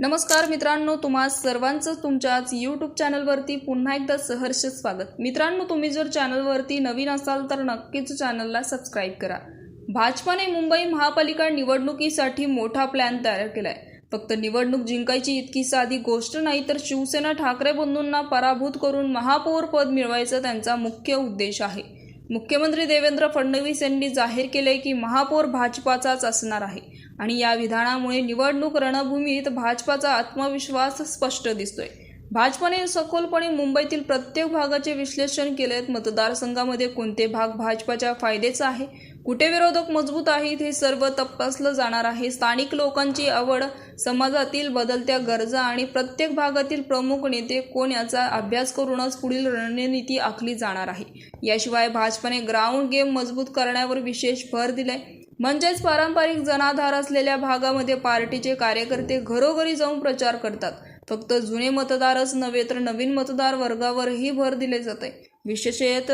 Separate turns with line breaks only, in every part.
नमस्कार मित्रांनो तुम्हा सर्वांचं तुमच्याच यूट्यूब चॅनलवरती पुन्हा एकदा सहर्ष स्वागत. मित्रांनो तुम्ही जर चॅनलवरती नवीन असाल तर नक्कीच चॅनलला सबस्क्राईब करा. भाजपाने मुंबई महापालिका निवडणुकीसाठी मोठा प्लॅन तयार केला आहे फक्त निवडणूक जिंकायची इतकी साधी गोष्ट नाही तर शिवसेना ठाकरे बंधूंना पराभूत करून महापौर पद मिळवायचा त्यांचा मुख्य उद्देश आहे. मुख्यमंत्री देवेंद्र फडणवीस यांनी जाहीर केले की महापौर भाजपाचाच असणार आहे. आणि या विधानामुळे निवडणूक रणभूमीत भाजपाचा आत्मविश्वास स्पष्ट दिसतोय. भाजपाने सखोलपणे मुंबईतील प्रत्येक भागाचे विश्लेषण केले मतदारसंघामध्ये कोणते भाग भाजपाच्या फायद्याचा आहे? कुठे विरोधक मजबूत आहेत हे सर्व तपासलं जाणार आहे. स्थानिक लोकांची आवड समाजातील बदलत्या गरजा आणि प्रत्येक भागातील प्रमुख नेते कोण याचा अभ्यास करूनच पुढील रणनीती आखली जाणार आहे. याशिवाय भाजपाने ग्राउंड गेम मजबूत करण्यावर विशेष भर दिलाय. म्हणजेच पारंपरिक जनाधार असलेल्या भागामध्ये पार्टीचे कार्यकर्ते घरोघरी जाऊन प्रचार करतात. फक्त जुने मतदारच नव्हे तर नवीन मतदार वर्गावरही भर दिले जाते. विशेषत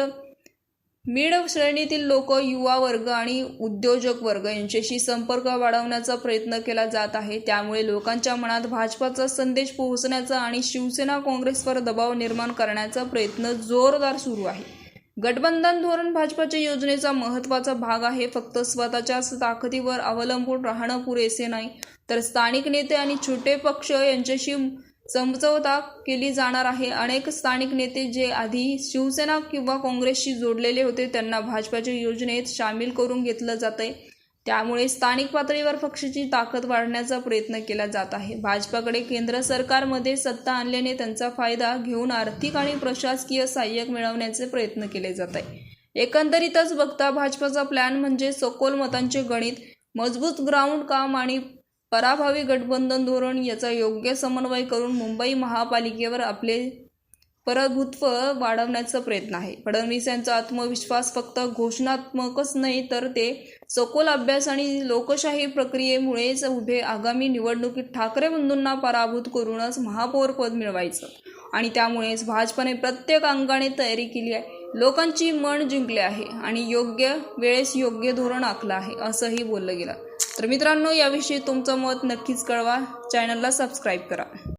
मिड श्रेणीतील लोक युवा वर्ग आणि उद्योजक वर्ग यांच्याशी संपर्क वाढवण्याचा प्रयत्न केला जात आहे. त्यामुळे लोकांच्या मनात भाजपाचा संदेश पोहोचण्याचा आणि शिवसेना काँग्रेसवर दबाव निर्माण करण्याचा प्रयत्न जोरदार सुरू आहे. गठबंधन धोरण भाजपाच्या योजनेचा महत्त्वाचा भाग आहे. फक्त स्वतःच्या ताकदीवर अवलंबून राहणं पुरेसे नाही. तर स्थानिक नेते आणि छोटे पक्ष यांच्याशी समजवता केली जाणार आहे. अनेक स्थानिक नेते जे आधी शिवसेना किंवा काँग्रेसशी जोडलेले होते त्यांना भाजपाच्या योजनेत सामील करून घेतलं जात आहे त्यामुळे स्थानिक पातळीवर पक्षाची ताकद वाढण्याचा प्रयत्न केला जात आहे. भाजपाकडे केंद्र सरकारमध्ये सत्ता आणल्याने त्यांचा फायदा घेऊन आर्थिक आणि प्रशासकीय सहाय्यक मिळवण्याचे प्रयत्न केले जात आहे. एकंदरीतच बघता भाजपाचा प्लॅन म्हणजे सखोल मतांचे गणित मजबूत ग्राउंड काम आणि पराभावी गठबंधन धोरण याचा योग्य समन्वय करून मुंबई महापालिकेवर आपले प्रभुत्व वाढवण्याचा प्रयत्न आहे. फडणवीस यांचा आत्मविश्वास फक्त घोषणात्मकच नाही तर ते सखोल अभ्यास आणि लोकशाही प्रक्रियेमुळेच उभे आगामी निवडणुकीत ठाकरे बंधूंना पराभूत करूनच महापौरपद मिळवायचं. आणि त्यामुळेच भाजपाने प्रत्येक अंगाने तयारी केली आहे. लोकांची मन जिंकले आहे आणि योग्य वेळेस योग्य धोरण आखलं आहे असंही बोललं गेलं. तर मित्रांनो याविषयी तुमचं मत नक्कीच कळवा. चॅनलला सबस्क्राईब करा.